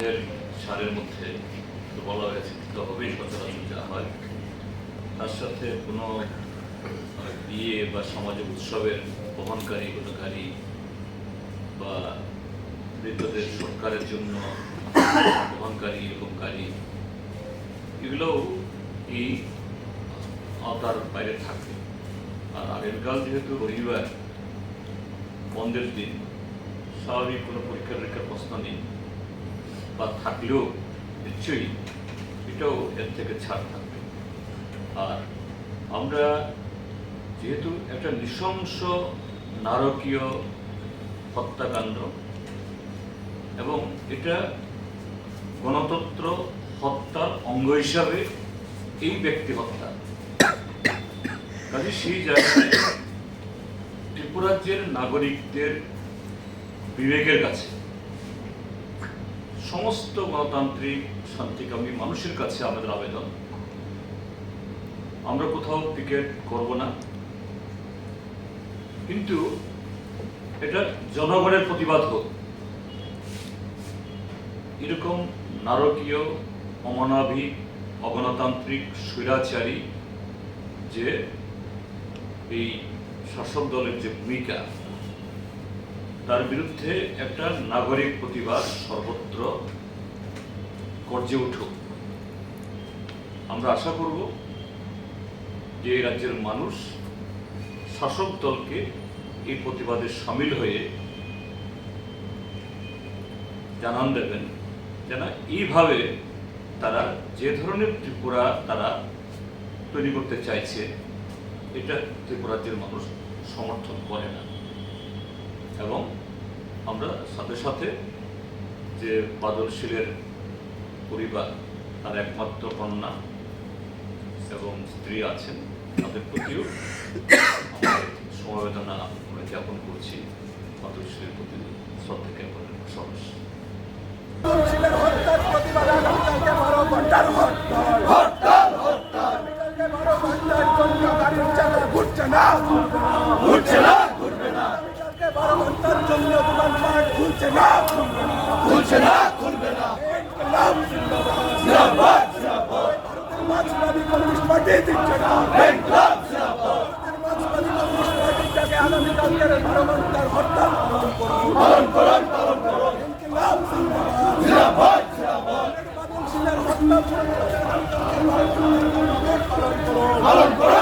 যুদ্ধের সারের মধ্যে বলা হয়েছে তো হবেই সচরাচর যা হয়। তার সাথে কোনো বিয়ে বা সমাজে উৎসবের বহনকারী কোনো গাড়ি বা মৃতদের সরকারের জন্য বহনকারী এরকম গাড়ি, এগুলোও এই আওতার বাইরে থাকে। আর আগেরকাল যেহেতু রবিবার, বন্ধের দিন, স্বাভাবিক কোনো পরীক্ষা নেই বা থাকলেও নিশ্চয়ই এটাও এর থেকে ছাড় থাকবে। আর আমরা যেহেতু একটা নৃশংস নারকীয় হত্যাকাণ্ড এবং এটা গণতন্ত্র হত্যার অঙ্গ হিসাবে এই ব্যক্তি হত্যা। কাজে সেই জায়গায় ত্রিপুরাজ্যের নাগরিকদের বিবেকের কাছে সমস্ত গণতান্ত্রিক শান্তিকামী মানুষের কাছে আমাদের আবেদন। আমরা কোথাও পিকেট করব না। কিন্তু এটা জনগণের প্রতিবাদ হোক। এরকম নারকীয়, অমানবিক, অগণতান্ত্রিক স্বৈরাচারী যে এই শাসক দলের যে ভূমিকা তার বিরুদ্ধে একটা নাগরিক প্রতিবাদ সর্বত্র গর্জে উঠুক। আমরা আশা করব যে রাজ্যের মানুষ শাসক দলকে এই প্রতিবাদে সামিল হয়ে জানান দেবেন যেন এইভাবে তারা যে ধরনের ত্রিপুরা তারা তৈরি করতে চাইছে, এটা ত্রিপুরাজ্যের মানুষ সমর্থন করে না। এবং আমরা সাথে সাথে যে বাদলশীলের পরিবার তার একমাত্র কন্যা এবং স্ত্রী আছেন তাদের প্রতিও সমবেদনা আমরা জ্ঞাপন করছি বাদলশীলের প্রতি শ্রদ্ধা জ্ঞাপনের চাকা ঘুরছে না। ঘুরছে না। আগামীকালকে জন্য দোকানপাট খুলছে না খুলছে না খুলবে না মার্ক্সবাদী কমিউনিস্ট পার্টি দিচ্ছে না মার্ক্সবাদী কমিউনিস্ট পার্টিটাকে আগামীকালকের বারো হরতাল পালন করুন পালন করুন পালন করুন ইনকলাব জিন্দাবাদ জিন্দাবাদ জিন্দাবাদ পালন করুন পালন করুন পালন করুন